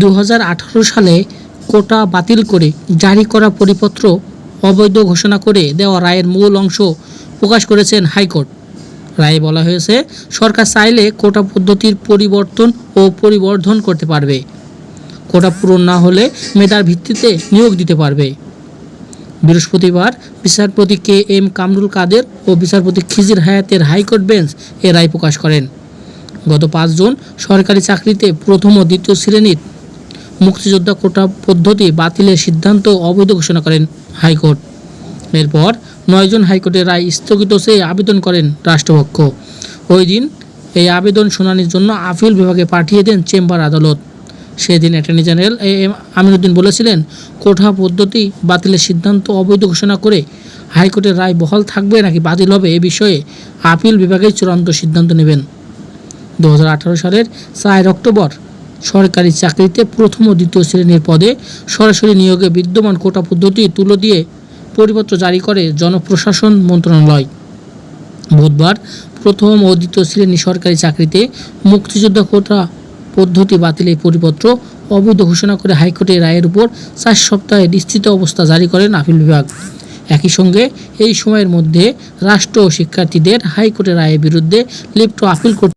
দু হাজার আঠারো সালে কোটা বাতিল করে জারি করা পরিপত্র অবৈধ ঘোষণা করে দেওয়া রায়ের মূল অংশ প্রকাশ করেছেন হাইকোর্ট। রায়ে বলা হয়েছে, সরকার চাইলে কোটা পদ্ধতির পরিবর্তন ও পরিবর্ধন করতে পারবে। কোটা পূরণ না হলে মেধার ভিত্তিতে নিয়োগ দিতে পারবে। বৃহস্পতিবার বিচারপতি কে এম কামরুল কাদের ও বিচারপতি খিজির হায়াতের হাইকোর্ট বেঞ্চ এ রায় প্রকাশ করেন। গত পাঁচজন সরকারি চাকরিতে প্রথম ও দ্বিতীয় শ্রেণির মুক্তিযোদ্ধা কোটা পদ্ধতি বাতিলের সিদ্ধান্ত অবৈধ ঘোষণা করেন হাইকোর্ট। এরপর নয়জন হাইকোর্টের রায় স্থগিত চেয়ে আবেদন করেন রাষ্ট্রপক্ষ। ওই দিন এই আবেদন শুনানির জন্য আপিল বিভাগে পাঠিয়ে দেন চেম্বার আদালত। সেদিন attorney general A M Aminuddin বলেছিলেন কোঠা পদ্ধতি বাতিলের সিদ্ধান্ত অবৈধ ঘোষণা করে হাইকোর্টের রায় বহাল থাকবে নাকি বাতিল হবে এ বিষয়ে আপিল বিভাগের চূড়ান্ত সিদ্ধান্ত নেবেন। দু হাজার আঠারো সালের চার অক্টোবর সরকারি চাকরিতে প্রথম ও দ্বিতীয় শ্রেণির পদে সরাসরি নিয়োগে বিদ্যমান কোটা পদ্ধতি তুলে দিয়ে পরিপত্র জারি করে জনপ্রশাসন মন্ত্রণালয়। বুধবার প্রথম ও দ্বিতীয় শ্রেণি সরকারি চাকরিতে মুক্তিযোদ্ধা কোটা পদ্ধতি বাতিলের পরিপত্র অবৈধ ঘোষণা করে হাইকোর্টের রায়ের উপর চার সপ্তাহে নিশ্চিত অবস্থা জারি করেন আপিল বিভাগ। একই সঙ্গে এই সময়ের মধ্যে রাষ্ট্র ও শিক্ষার্থীদের হাইকোর্টের রায়ের বিরুদ্ধে লিপ্ত আপিল করতে